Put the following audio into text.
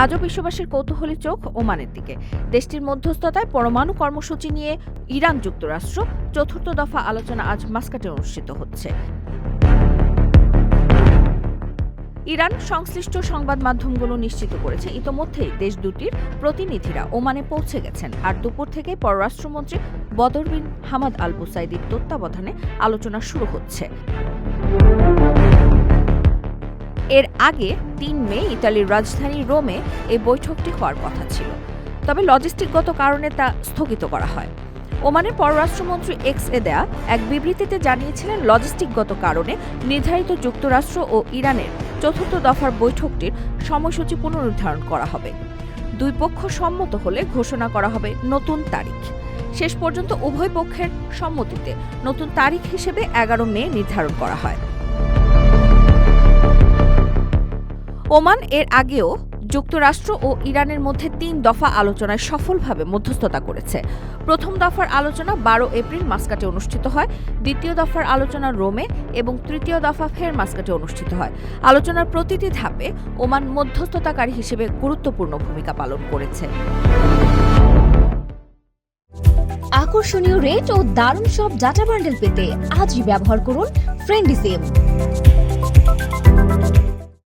আজও বিশ্ববাসীর কৌতূহলী চোখ ওমানের দিকে। দেশটির মধ্যস্থতায় পরমাণু কর্মসূচি নিয়ে ইরান যুক্তরাষ্ট্র চতুর্থ দফা আলোচনা আজ মাস্কাটে অনুষ্ঠিত হচ্ছে। ইরান সংশ্লিষ্ট সংবাদ মাধ্যমগুলো নিশ্চিত করেছে, ইতোমধ্যেই দেশ দুটির প্রতিনিধিরা ওমানে পৌঁছে গেছেন। আর দুপুর থেকে পররাষ্ট্রমন্ত্রী বদর বিন হামাদ আল বুসাইদির তত্ত্বাবধানে আলোচনা শুরু হচ্ছে। এর আগে তিন মে ইতালির রাজধানী রোমে এই বৈঠকটি হওয়ার কথা ছিল। তবে লজিস্টিকগত কারণে তা স্থগিত করা হয়। ওমানের পররাষ্ট্রমন্ত্রী এক্স এ দেয়া এক বিবৃতিতে জানিয়েছিলেন, লজিস্টিকগত কারণে নির্ধারিত যুক্তরাষ্ট্র ও ইরানের চতুর্থ দফার বৈঠকটির সময়সূচি পুনর্নির্ধারণ করা হবে। দুই পক্ষ সম্মত হলে ঘোষণা করা হবে নতুন তারিখ। শেষ পর্যন্ত উভয় পক্ষের সম্মতিতে নতুন তারিখ হিসেবে এগারো মে নির্ধারণ করা হয়। ওমান এর আগেও যুক্তরাষ্ট্র ও ইরানের মধ্যে তিন দফা আলোচনায় সফলভাবে মধ্যস্থতা করেছে। প্রথম দফার আলোচনা বারো এপ্রিল মাস্কাটে অনুষ্ঠিত হয়, দ্বিতীয় দফার আলোচনা রোমে এবং তৃতীয় দফা ফের মাস্কাটে অনুষ্ঠিত হয়। আলোচনার প্রতিটি ধাপে ওমান মধ্যস্থতাকারী হিসেবে গুরুত্বপূর্ণ ভূমিকা পালন করেছে। আকর্ষণীয় রেট ও দারুণ সব ডাটা বান্ডেল পেতে আজই ব্যবহার করুন ফ্রেন্ডি সিম